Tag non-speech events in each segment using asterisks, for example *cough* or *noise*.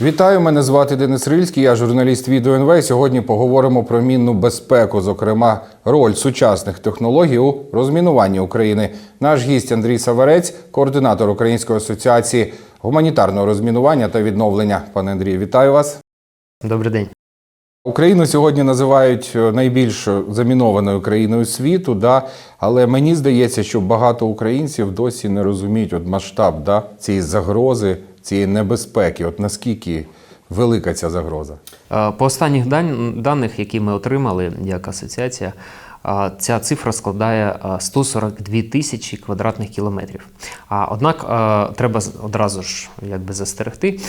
Вітаю, мене звати Денис Рильський, я журналіст відео НВ. Сьогодні поговоримо про мінну безпеку, зокрема, роль сучасних технологій у розмінуванні України. Наш гість Андрій Саварець, координатор Української асоціації гуманітарного розмінування та відновлення. Пане Андрію, вітаю вас. Добрий день. Україну сьогодні називають е, найбільш замінованою країною світу, да? але мені здається, що багато українців досі не розуміють от масштаб да? цієї загрози, цієї небезпеки. От наскільки велика ця загроза? Е, По останніх даних, які ми отримали як асоціація, е, ця цифра складає е, 142 тисячі квадратних кілометрів. Однак е, треба одразу ж якби застерегти,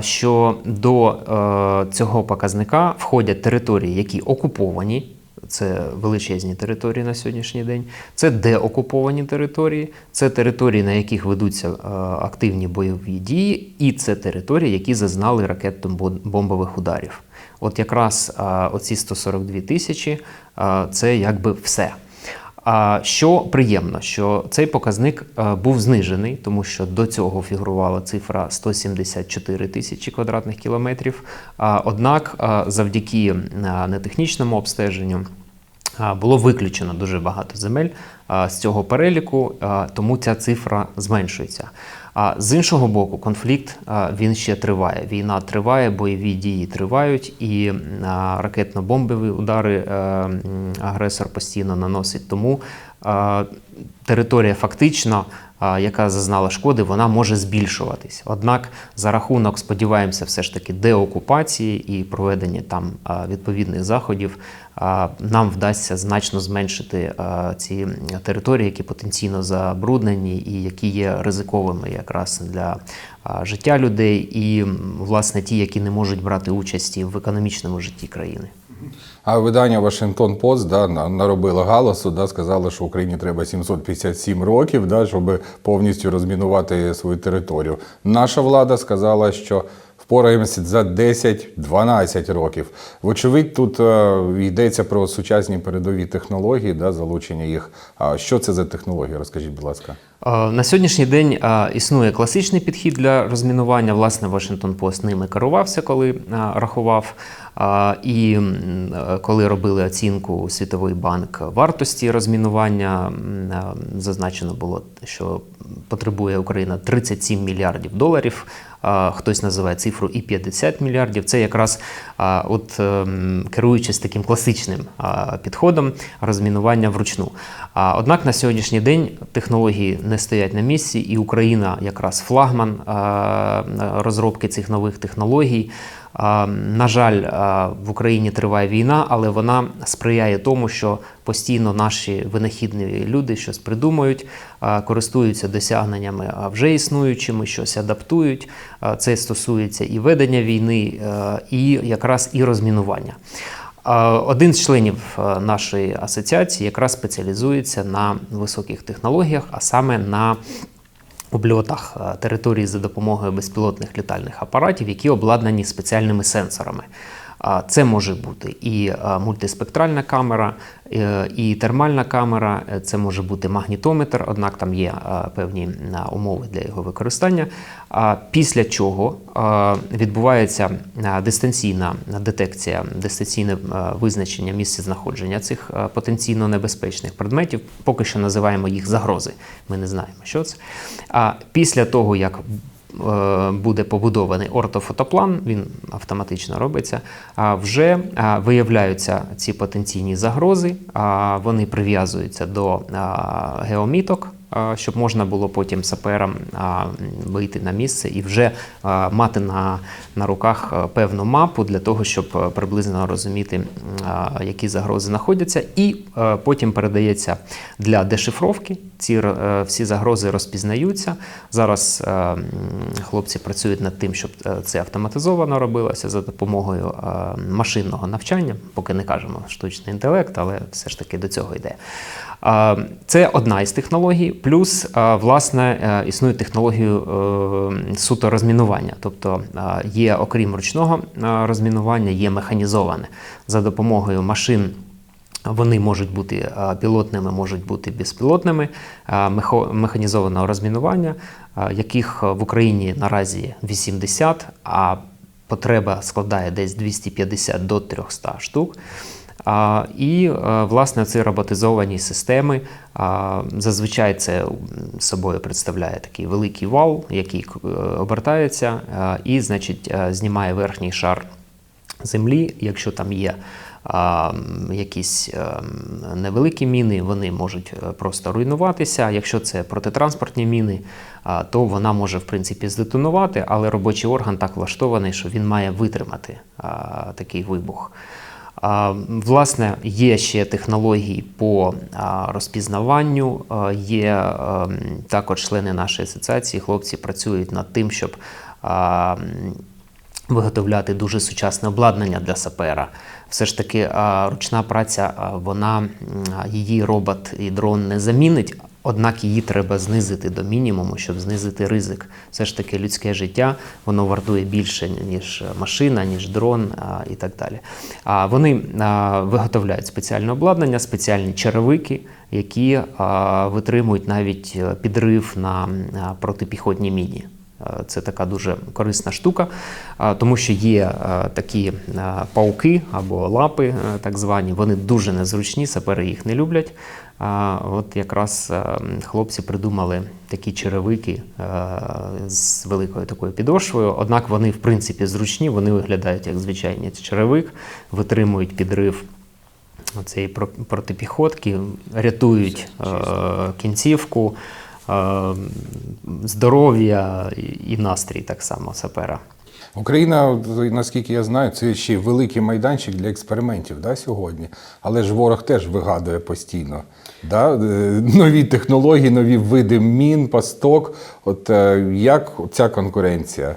що до е, цього показника входять території, які окуповані. Це величезні території на сьогоднішній день, це деокуповані території, це території, на яких ведуться е, активні бойові дії, і це території, які зазнали ракетно-бомбових ударів. От якраз е, оці 142 тисячі е, це якби все. Що приємно, що цей показник е, був знижений, тому що до цього фігурувала цифра 174 тисячі квадратних кілометрів. Однак, е, завдяки е, нетехнічному обстеженню було виключено дуже багато земель з цього переліку, тому ця цифра зменшується. А з іншого боку, конфлікт він ще триває. Війна триває, бойові дії тривають, і ракетно-бомбові удари е, агресор постійно наносить. Тому територія фактично. Яка зазнала шкоди, вона може збільшуватись. Однак, за рахунок, сподіваємося, все ж таки деокупації і проведення там відповідних заходів, нам вдасться значно зменшити ці території, які потенційно забруднені і які є ризиковими якраз для життя людей, і власне ті, які не можуть брати участі в економічному житті країни. А видання Вашингтон Пост да, на- наробило галасу, да, сказали, що Україні треба 757 років, да, щоб повністю розмінувати свою територію. Наша влада сказала, що впораємося за 10-12 років. Вочевидь, тут е, йдеться про сучасні передові технології, да, залучення їх. А що це за технології? Розкажіть, будь ласка. Е, На сьогоднішній день е, існує класичний підхід для розмінування. Власне, Вашингтон Пост ними керувався, коли рахував. І коли робили оцінку Світовий банк вартості розмінування, зазначено було, що потребує Україна 37 мільярдів доларів. Хтось називає цифру і 50 мільярдів. Це якраз от ем, керуючись таким класичним підходом розмінування вручну. Однак на сьогоднішній день технології не стоять на місці, і Україна якраз флагман розробки цих нових технологій. На жаль, в Україні триває війна, але вона сприяє тому, що постійно наші винахідні люди щось придумують, користуються досягненнями вже існуючими, щось адаптують. Це стосується і ведення війни, і якраз і розмінування. Один з членів нашої асоціації якраз спеціалізується на високих технологіях, а саме на обльотах е, території за допомогою безпілотних літальних апаратів, які обладнані спеціальними сенсорами. Це може бути і е, мультиспектральна камера, е, і термальна камера, е, це може бути магнітометр, однак там є певні умови для його використання. Після чого відбувається дистанційна детекція, дистанційне визначення місця знаходження цих потенційно небезпечних предметів. Поки що називаємо їх загрози. Ми не знаємо, що це. А після того, як буде побудований ортофотоплан, він автоматично робиться. Вже виявляються ці потенційні загрози, вони прив'язуються до геоміток. Щоб можна було потім саперам вийти на місце і вже мати на, на руках певну мапу для того, щоб приблизно розуміти, які загрози знаходяться, і потім передається для дешифровки. Ці е, всі загрози розпізнаються. Зараз хлопці працюють над тим, щоб е, це автоматизовано робилося за допомогою машинного навчання. Поки не кажемо штучний інтелект, але все ж таки до цього йде. Це одна із технологій, плюс власне е, існує технологію е, суто розмінування. Тобто є, окрім ручного розмінування, є механізоване за допомогою машин. Вони можуть бути пілотними, можуть бути безпілотними, механізованого розмінування, яких в Україні наразі 80, а потреба складає десь 250 до 300 штук. І е, власне ці роботизовані системи зазвичай це собою представляє такий великий вал, який е, обертається, і значить е, знімає верхній шар землі. Якщо там є якісь е, невеликі міни, вони можуть е, просто руйнуватися. Якщо це протитранспортні міни, то вона може в принципі здетонувати, але робочий орган так влаштований, що він має витримати такий вибух. Власне, є ще технології по розпізнаванню. Є також члени нашої асоціації, хлопці працюють над тим, щоб виготовляти дуже сучасне обладнання для сапера. Все ж таки, ручна праця, вона її робот і дрон не замінить. Однак її треба знизити до мінімуму, щоб знизити ризик. Все ж таки, людське життя воно вартує більше, ніж машина, ніж дрон а, і так далі. А вони а, виготовляють спеціальне обладнання, спеціальні черевики, які а, витримують навіть е, підрив на а, протипіхотній міні. Е, Це така дуже корисна штука, тому що є е, такі е, пауки або лапи, е, так звані, вони дуже незручні, сапери їх не люблять. От якраз е, хлопці придумали такі черевики е, з великою такою підошвою. Однак вони, в принципі, зручні, вони виглядають як звичайний черевик, витримують підрив цієї протипіхотки, рятують е, кінцівку, е, здоров'я і- і настрій так само сапера. Україна, наскільки я знаю, це ще великий майданчик для експериментів да, сьогодні. Але ж ворог теж вигадує постійно. Да? е, Нові технології, нові види мін, пасток. От е, як ця конкуренція?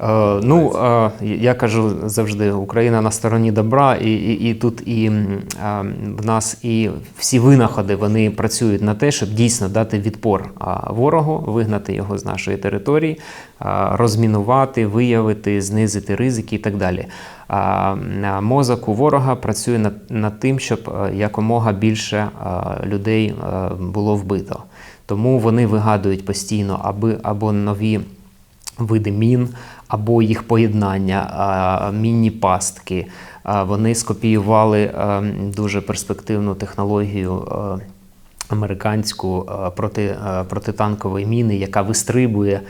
Е, ну, е, я кажу завжди, Україна на стороні добра, і, і, і тут і е, в нас і всі винаходи вони працюють на те, щоб дійсно дати відпор ворогу, вигнати його з нашої території, розмінувати, виявити, знизити ризики і так далі. Мозок у ворога працює над, над тим, щоб якомога більше людей було вбито. Тому вони вигадують постійно аби або нові види мін або їх поєднання, а, мінні пастки. Вони скопіювали дуже перспективну технологію. Американську проти, протитанкової міни, яка вистрибує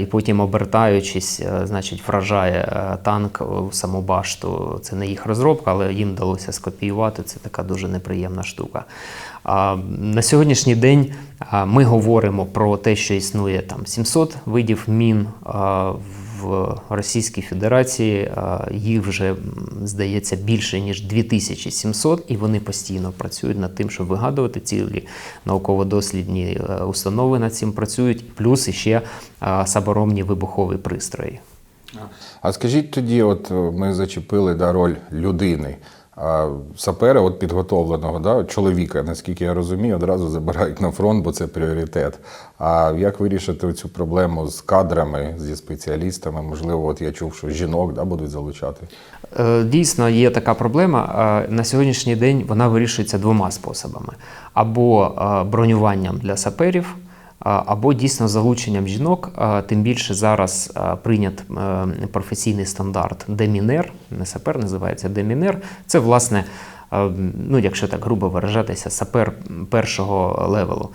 і потім, обертаючись, значить, вражає танк у саму башту. Це не їх розробка, але їм вдалося скопіювати. Це така дуже неприємна штука. На сьогоднішній день ми говоримо про те, що існує там 700 видів мін а, в Російській Федерації. Їх вже здається більше ніж 2700, і вони постійно працюють над тим, щоб вигадувати цілі науково-дослідні е, установи над цим працюють, плюс іще саборомні вибухові пристрої. А скажіть тоді, от е, ми зачепили да, роль людини. А сапера, от підготовленого да, чоловіка, наскільки я розумію, одразу забирають на фронт, бо це пріоритет. А як вирішити цю проблему з кадрами, зі спеціалістами? Можливо, от я чув, що жінок да, будуть залучати. Е, Дійсно, є така проблема. Е, На сьогоднішній день вона вирішується двома способами: або е, бронюванням для саперів, або дійсно залученням жінок. Тим більше зараз прийнят е, професійний стандарт демінер, не сапер називається демінер. Це власне, ну якщо так грубо виражатися, сапер першого левелу.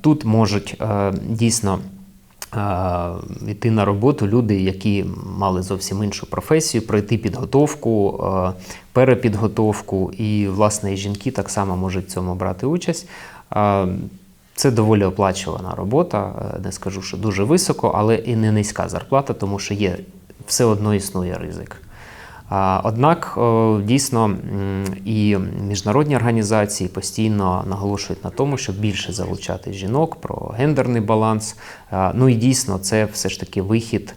Тут можуть е, дійсно йти на роботу люди, які мали зовсім іншу професію, пройти підготовку, перепідготовку, і власне жінки так само можуть в цьому брати участь. Е, Це доволі оплачувана робота. е, Не скажу, що дуже високо, але і не низька зарплата, тому що є все одно існує ризик. Однак дійсно і міжнародні організації постійно наголошують на тому, щоб більше залучати жінок про гендерний баланс. Ну і дійсно, це все ж таки вихід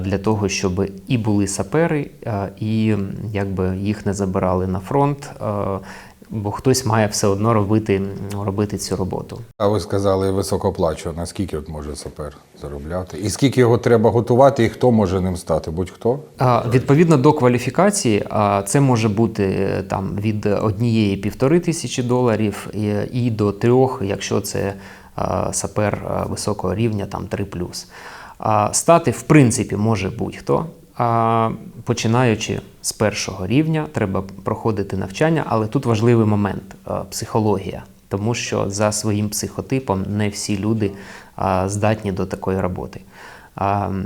для того, щоб і були сапери, і якби їх не забирали на фронт. Бо хтось має все одно робити, робити цю роботу. А ви сказали високооплачувано. Наскільки от може сапер заробляти? І скільки його треба готувати, і хто може ним стати? Будь-хто? Відповідно до кваліфікації, а, це може бути е, там від однієї півтори тисячі доларів і, і до трьох, якщо це а, сапер високого рівня, там 3+. А, Стати, в принципі, може будь-хто. Починаючи з першого рівня, треба проходити навчання, але тут важливий момент психологія, тому що за своїм психотипом не всі люди здатні до такої роботи.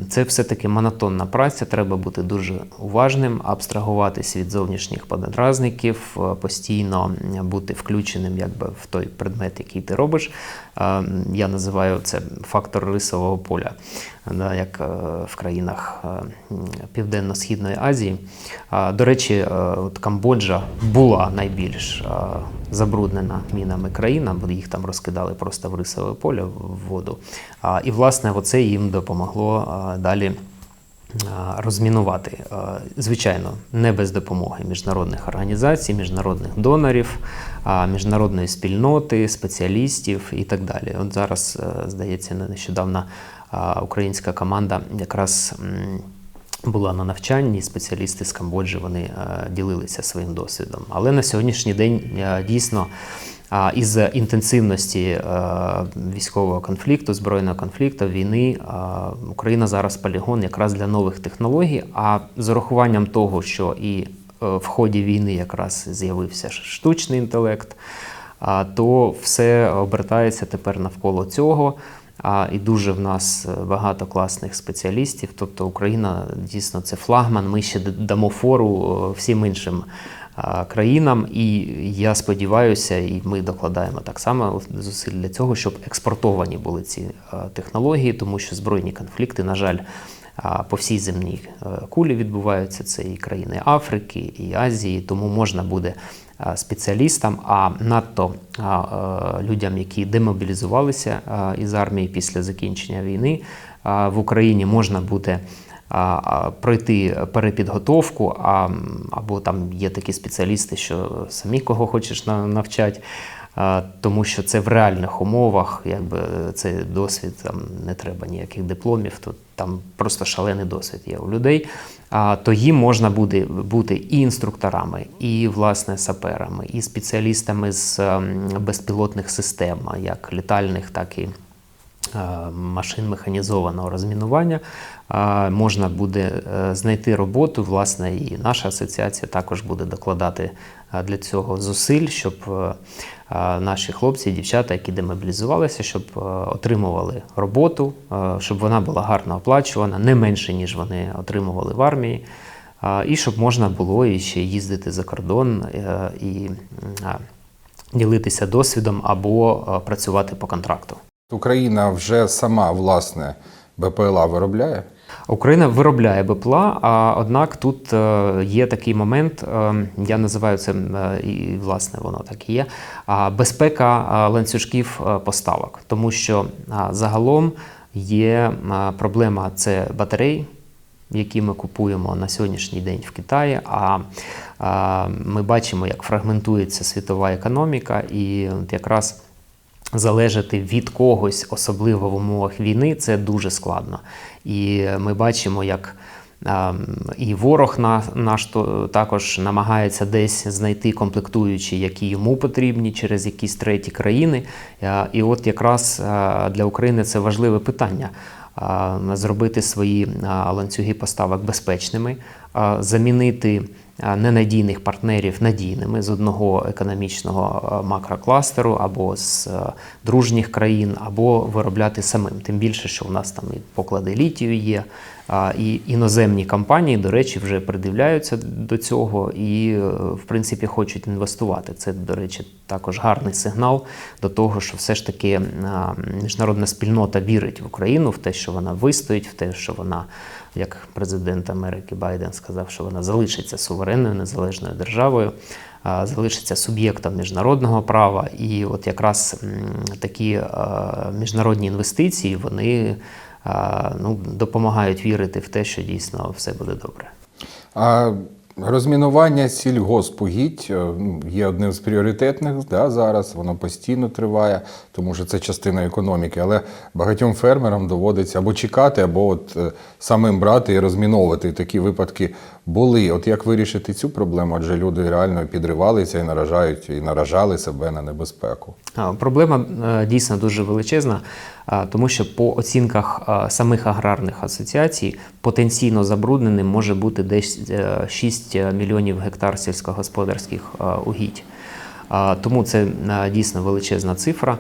Це все-таки монотонна праця, треба бути дуже уважним, абстрагуватись від зовнішніх подразників, е, постійно бути включеним якби, в той предмет, який ти робиш. Я називаю це фактор рисового поля, як е, в країнах е, Південно-Східної Азії. До речі, е, от Камбоджа була найбільш е, забруднена мінами країна, бо їх там розкидали просто в рисове поле в воду. А, І, власне, оце їм допомогло далі розмінувати. Звичайно, не без допомоги міжнародних організацій, міжнародних донорів, міжнародної спільноти, спеціалістів і так далі. От зараз, е, здається, нещодавно українська команда якраз. Була на навчанні, спеціалісти з Камбоджі вони е, ділилися своїм досвідом. Але на сьогоднішній день е, дійсно із інтенсивності е, військового конфлікту, збройного конфлікту, війни, Україна зараз полігон якраз для нових технологій. А з урахуванням того, що і в ході війни якраз з'явився штучний інтелект, то все обертається тепер навколо цього. А, і дуже в нас е, багато класних спеціалістів. Тобто Україна дійсно це флагман. Ми ще дамо фору е, всім іншим країнам. І я сподіваюся, і ми докладаємо так само зусиль для цього, щоб експортовані були ці е, технології, тому що збройні конфлікти, на жаль, по всій земній е, кулі відбуваються. Це і країни Африки, і Азії, тому можна буде спеціалістам, а надто е, людям, які демобілізувалися із армії після закінчення війни, в Україні можна буде пройти перепідготовку, а, або там є такі спеціалісти, що самі кого хочеш на- навчать. Тому що це в реальних умовах, якби цей досвід там не треба ніяких дипломів, тут там просто шалений досвід є у людей. То їм можна буде бути і інструкторами, і власне саперами, і спеціалістами з ем, безпілотних систем, як літальних, так і е, машин механізованого розмінування. Можна буде е, знайти роботу. Власне, і наша асоціація також буде докладати е, для цього зусиль, щоб наші хлопці і дівчата, які демобілізувалися, щоб е, отримували роботу, е, щоб вона була гарно оплачувана, не менше, ніж вони отримували в армії. І щоб можна було і ще їздити за кордон е, і ділитися досвідом або працювати по контракту. Україна вже сама власне БПЛА виробляє. Україна виробляє БПЛА, а однак тут е, є такий момент, е, я називаю це е, і власне воно так і є. Безпека ланцюжків поставок, тому що загалом є проблема це батарей, які ми купуємо на сьогоднішній день в Китаї. А, а ми бачимо, як фрагментується світова економіка, і от якраз залежати від когось, особливо в умовах війни, це дуже складно. І ми бачимо, як і ворог наш також намагається десь знайти комплектуючі, які йому потрібні через якісь треті країни. І от якраз для України це важливе питання. Зробити свої ланцюги поставок безпечними, замінити ненадійних партнерів надійними з одного економічного макрокластеру або з дружніх країн, або виробляти самим. Тим більше, що у нас там і поклади літію є, і іноземні компанії, до речі, вже придивляються до цього і, е, в принципі, хочуть інвестувати. Це, до речі, також гарний сигнал до того, що все ж таки міжнародна спільнота вірить в Україну, в те, що вона вистоїть, в те, що вона, як президент Америки Байден сказав, що вона залишиться суверенною незалежною державою. Залишиться суб'єктом міжнародного права, і от якраз такі міжнародні інвестиції вони ну, допомагають вірити в те, що дійсно все буде добре. А розмінування сільгоспугідь е, ну, є одним з пріоритетних да, зараз. Воно постійно триває, тому що це частина економіки. Але багатьом фермерам доводиться або чекати, або от е, самим брати і розміновувати. Такі випадки були. От як вирішити цю проблему? Адже люди реально підривалися і наражають і наражали себе на небезпеку. Проблема е, дійсно дуже величезна, тому що по оцінках самих аграрних асоціацій потенційно забрудненим може бути десь е, 6 мільйонів гектар сільськогосподарських угідь. Тому це дійсно величезна цифра.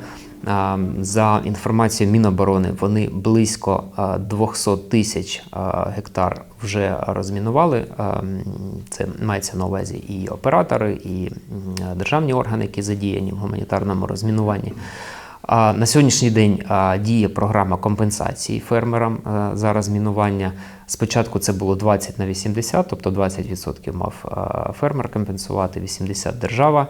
За інформацією Міноборони, вони близько 200 тисяч гектар вже розмінували. Це мається на увазі і оператори, і державні органи, які задіяні в гуманітарному розмінуванні. На сьогоднішній день діє програма компенсації фермерам а, за розмінування. Спочатку це було 20 на 80, тобто 20% мав фермер компенсувати, 80% держава.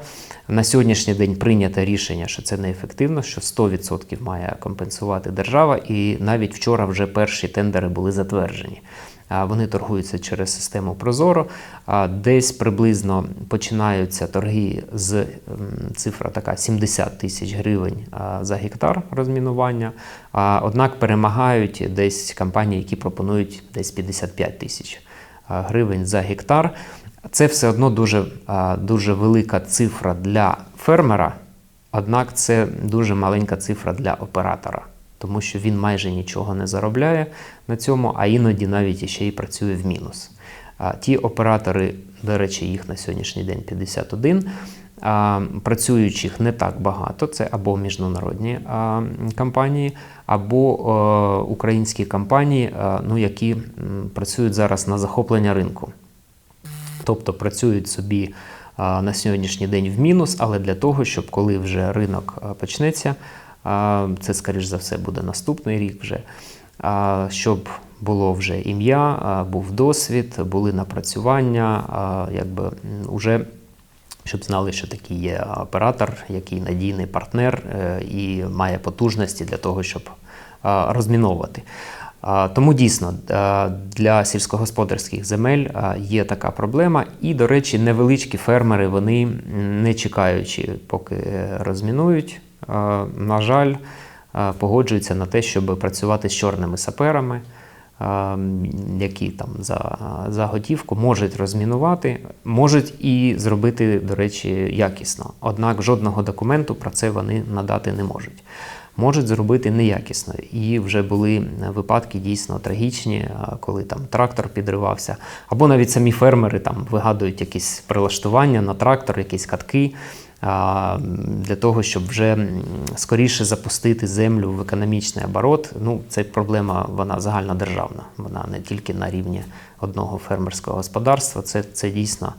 На сьогоднішній день прийнято рішення, що це неефективно, що 100% має компенсувати держава, і навіть вчора вже перші тендери були затверджені. Вони торгуються через систему Прозоро. Десь приблизно починаються торги з цифра така 70 тисяч гривень за гектар розмінування. Однак перемагають десь компанії, які пропонують десь 55 тисяч гривень за гектар. Це все одно дуже, дуже велика цифра для фермера, однак це дуже маленька цифра для оператора тому що він майже нічого не заробляє на цьому, а іноді навіть ще й працює в мінус. Ті оператори, до речі, їх на сьогоднішній день 51. Працюючих не так багато, це або міжнародні компанії, або е, українські компанії, ну, які працюють зараз на захоплення ринку. Тобто працюють собі на сьогоднішній день в мінус, але для того, щоб коли вже ринок почнеться, це, скоріш за все, буде наступний рік вже, щоб було вже ім'я, був досвід, були напрацювання, якби м, уже щоб знали, що такий є оператор, який надійний партнер е, і має потужності для того, щоб розміновувати. Тому дійсно для сільськогосподарських земель є така проблема. І, до речі, невеличкі фермери, вони не чекаючи, поки розмінують, на жаль, погоджуються на те, щоб працювати з чорними саперами, які там за, за готівку можуть розмінувати, можуть і зробити, до речі, якісно. Однак жодного документу про це вони надати не можуть можуть зробити неякісно. І вже були випадки дійсно трагічні, коли там трактор підривався, або навіть самі фермери там вигадують якісь прилаштування на трактор, якісь катки. Для того, щоб вже скоріше запустити землю в економічний оборот, ну це проблема, вона загальнодержавна. Вона не тільки на рівні одного фермерського господарства. Це, це дійсно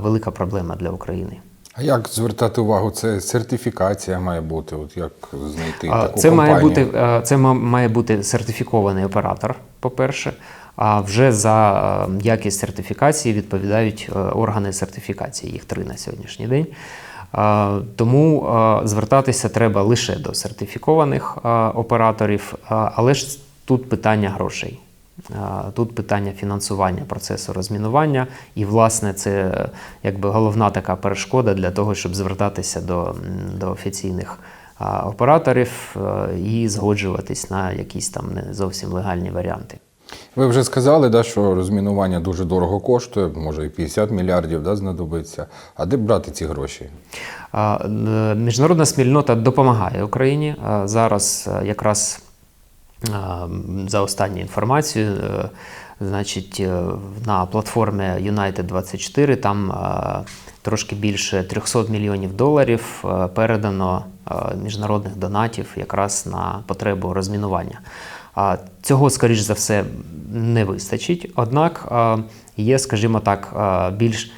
велика проблема для України. А як звертати увагу? Це сертифікація має бути. От як знайти таку Це компанію? має бути це ма- має бути сертифікований оператор, по-перше. А вже за якість сертифікації відповідають е, органи сертифікації. Їх три на сьогоднішній день. Тому звертатися треба лише до сертифікованих операторів, але ж тут питання грошей. Тут питання фінансування процесу розмінування, і, власне, це якби головна така перешкода для того, щоб звертатися до, до офіційних операторів і згоджуватись на якісь там не зовсім легальні варіанти. Ви вже сказали, да, що розмінування дуже дорого коштує, може і 50 мільярдів да, знадобиться. А де брати ці гроші? Міжнародна спільнота допомагає Україні. Зараз е, якраз за останню інформацію, е, значить, е, на платформі United 24 там трошки більше 300 мільйонів доларів передано міжнародних донатів якраз на потребу розмінування. Цього, скоріш за все, не вистачить. Однак є, скажімо так, більш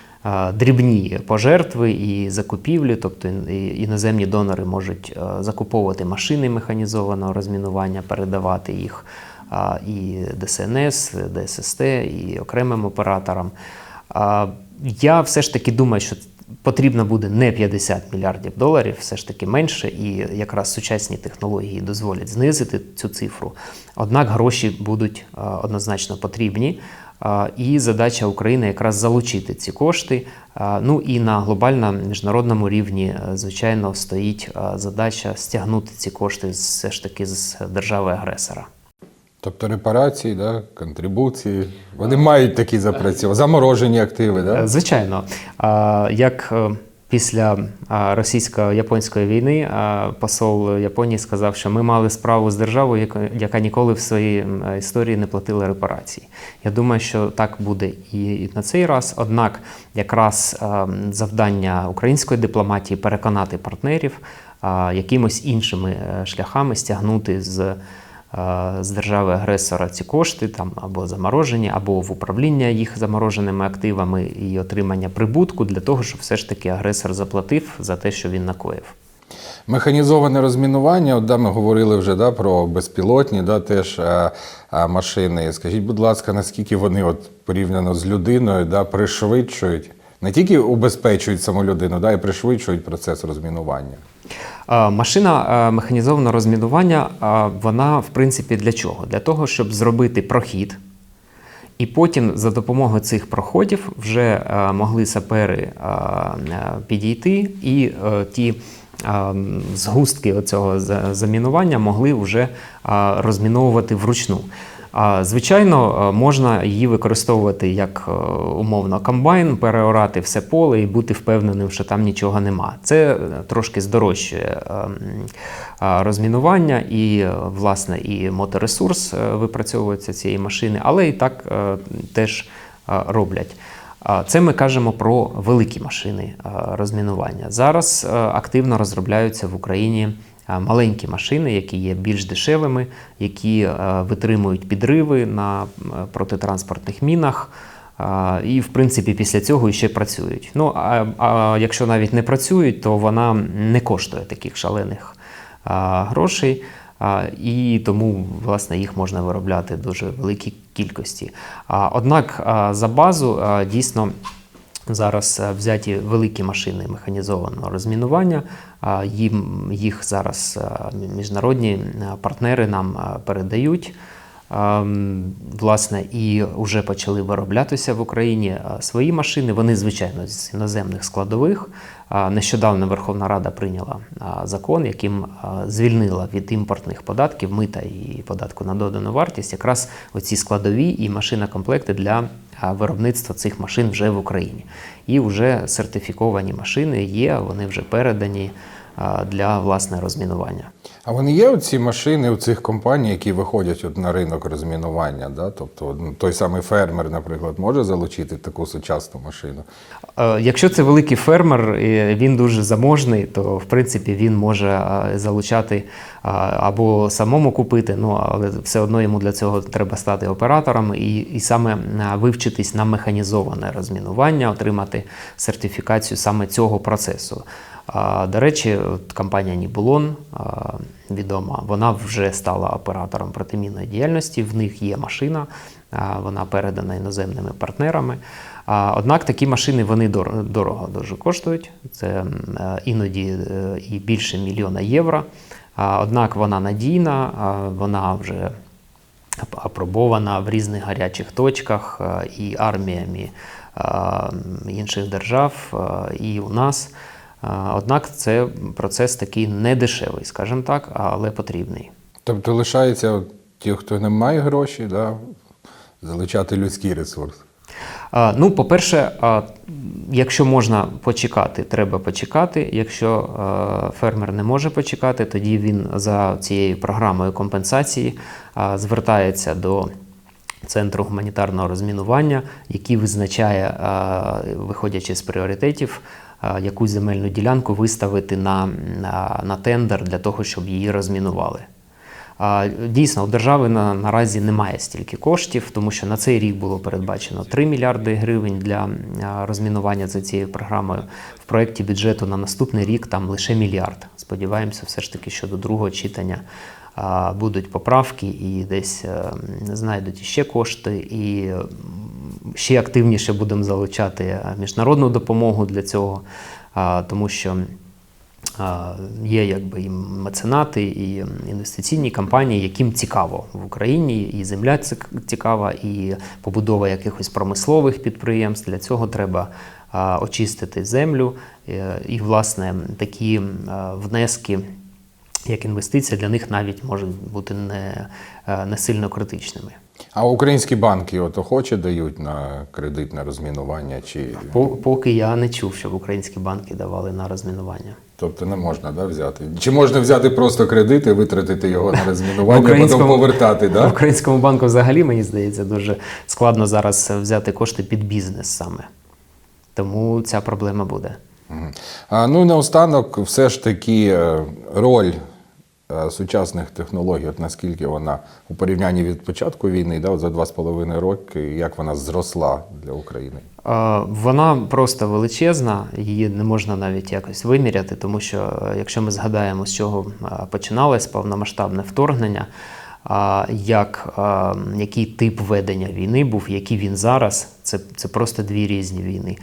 дрібні пожертви і закупівлі, тобто іноземні донори можуть закуповувати машини механізованого розмінування, передавати їх і ДСНС, ДССТ, і окремим операторам. Я все ж таки думаю, що потрібно буде не 50 мільярдів доларів, все ж таки менше, і якраз сучасні технології дозволять знизити цю цифру. Однак гроші будуть однозначно потрібні. І задача України якраз залучити ці кошти. Ну і на глобальному міжнародному рівні, е, звичайно, стоїть задача стягнути ці кошти все ж таки з держави-агресора. Тобто репарації, да, контрибуції. Вони мають такі запрацювати. Заморожені активи, Е, да? Звичайно, як е, після російсько-японської війни посол Японії сказав, що ми мали справу з державою, яка, ніколи в своїй історії не платила репарації. Я думаю, що так буде і на цей раз. Однак, якраз завдання української дипломатії переконати партнерів якимось іншими е, шляхами стягнути з е, з держави-агресора ці кошти там або заморожені, або в управління їх замороженими активами і отримання прибутку для того, щоб все ж таки агресор заплатив за те, що він накоїв. Механізоване розмінування, от, да, ми говорили вже да, про безпілотні да, теж е, е, машини. Скажіть, будь ласка, наскільки вони от, порівняно з людиною да, пришвидшують, не тільки убезпечують саму людину, да, і пришвидшують процес розмінування? А, Машина а, механізованого розмінування, вона в принципі для чого? Для того, щоб зробити прохід, і потім за допомогою цих проходів вже могли сапери підійти і ті. Згустки цього замінування могли вже розміновувати вручну. Звичайно, е, можна її використовувати як е, умовно комбайн, переорати все поле і бути впевненим, що там нічого нема. Це е, трошки здорожчує е, м, а, розмінування і, власне, і моторесурс випрацьовується цієї машини, але і так теж роблять. Це ми кажемо про великі машини розмінування. Зараз активно розробляються в Україні маленькі машини, які є більш дешевими, які е, витримують підриви на е, протитранспортних мінах. І, в принципі, після цього ще працюють. Ну, а, а якщо навіть не працюють, то вона не коштує таких шалених а, грошей. І тому власне їх можна виробляти дуже великій кількості. Однак за базу дійсно зараз взяті великі машини механізованого розмінування. Їм їх зараз міжнародні партнери нам передають. Власне, і вже почали вироблятися в Україні свої машини. Вони, звичайно, з іноземних складових. Нещодавно Верховна Рада прийняла закон, яким звільнила від імпортних податків, мита і податку на додану вартість, якраз оці складові і машинокомплекти для виробництва цих машин вже в Україні. І вже сертифіковані машини є, вони вже передані для власне розмінування. А вони є ці машини у цих компаній, які виходять от на ринок розмінування? Да? Тобто ну, той самий фермер, наприклад, може залучити таку сучасну машину? Е, Якщо це великий фермер, і він дуже заможний, то в принципі він може е, залучати е, або самому купити, ну але все одно йому для цього треба стати оператором і, і саме вивчитись на механізоване розмінування, отримати сертифікацію саме цього процесу. До речі, компанія Нібулон відома, вона вже стала оператором протимінної діяльності. В них є машина, вона передана іноземними партнерами. Однак такі машини вони дорого дуже коштують. Це е, іноді е, і більше мільйона євро. Однак вона надійна, вона вже ап- апробована в різних гарячих точках е, і арміями інших держав, і у нас. Однак це процес такий недешевий, скажімо так, але потрібний. Тобто лишається ті, хто не має гроші, да, залучати людський ресурс. Ну, по-перше, якщо можна почекати, треба почекати. Якщо фермер не може почекати, тоді він за цією програмою компенсації звертається до центру гуманітарного розмінування, який визначає, виходячи з пріоритетів, якусь земельну ділянку виставити на, на, на тендер для того, щоб її розмінували. Дійсно, у держави на, наразі немає стільки коштів, тому що на цей рік було передбачено 3 мільярди гривень для розмінування за цією програмою. В проєкті бюджету на наступний рік там лише мільярд. Сподіваємося, все ж таки, що до другого читання будуть поправки і десь е, знайдуть іще кошти, і е, ще активніше будемо залучати е, міжнародну допомогу для цього, тому що. Є якби і меценати, і інвестиційні компанії, яким цікаво в Україні, і земля цікава, і побудова якихось промислових підприємств. Для цього треба очистити землю. Е, І, власне, такі внески, як інвестиція, для них навіть можуть бути не, е, не сильно критичними. А українські банки от охоче дають на кредит на розмінування, чи Поки я не чув, щоб українські банки давали на розмінування. тобто не можна да, взяти? Чи можна взяти просто кредит і витратити його на розмінування, а потім повертати? В *laughs* українському банку взагалі, мені здається, дуже складно зараз взяти кошти під бізнес саме. Тому ця проблема буде. А, ну і наостанок, все ж таки, е, роль сучасних технологій, от наскільки вона у порівнянні від початку війни, да, от за два з половиною роки, як вона зросла для України? Е, Вона просто величезна, її не можна навіть якось виміряти, тому що е, якщо ми згадаємо, з чого е, починалось повномасштабне вторгнення, як, е, який тип ведення війни був, який він зараз, це, це просто дві різні війни.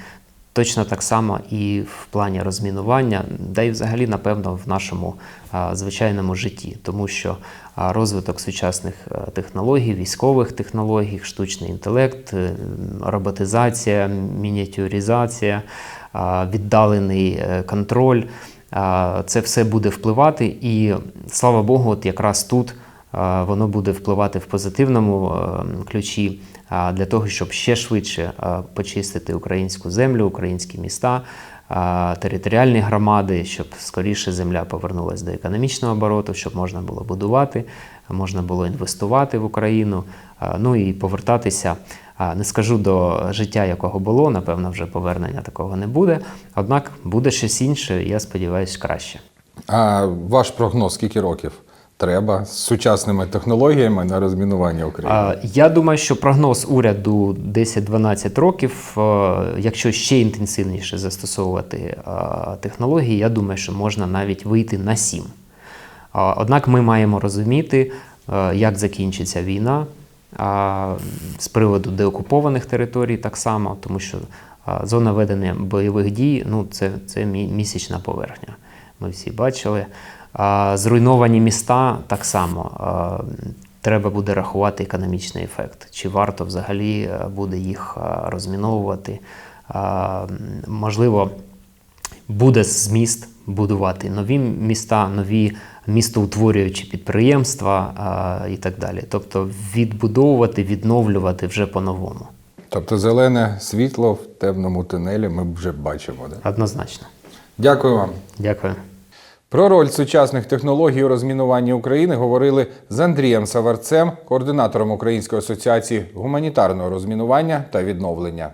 Точно так само і в плані розмінування, да й взагалі, напевно, в нашому звичайному житті, тому що розвиток сучасних е, технологій, військових технологій, штучний інтелект, е, роботизація, мініатюризація, віддалений е, контроль, це все буде впливати, і слава Богу, от якраз тут воно буде впливати в позитивному ключі для того, щоб ще швидше почистити українську землю, українські міста, територіальні громади, щоб скоріше земля повернулася до економічного обороту, щоб можна було будувати, можна було інвестувати в Україну, ну і повертатися. Не скажу до життя, якого було, напевно, вже повернення такого не буде. Однак буде щось інше, я сподіваюся, краще. А ваш прогноз, скільки років треба з сучасними технологіями на розмінування України? Я думаю, що прогноз уряду 10-12 років, е, якщо ще інтенсивніше застосовувати е, технології, я думаю, що можна навіть вийти на 7. А, Однак ми маємо розуміти, е, як закінчиться війна з приводу деокупованих територій так само, тому що зона ведення бойових дій ну, це, це місячна поверхня. Ми всі бачили. Зруйновані міста так само. Треба буде рахувати економічний ефект. Чи варто взагалі е, буде їх розміновувати? Можливо, буде зміст будувати нові міста, нові містоутворюючі підприємства і так далі. Тобто відбудовувати, відновлювати вже по-новому. Тобто зелене світло в темному тунелі ми вже бачимо. Да? Однозначно. Дякую вам. Дякую. Про роль сучасних технологій у розмінуванні України говорили з Андрієм Саварцем, координатором Української асоціації гуманітарного розмінування та відновлення.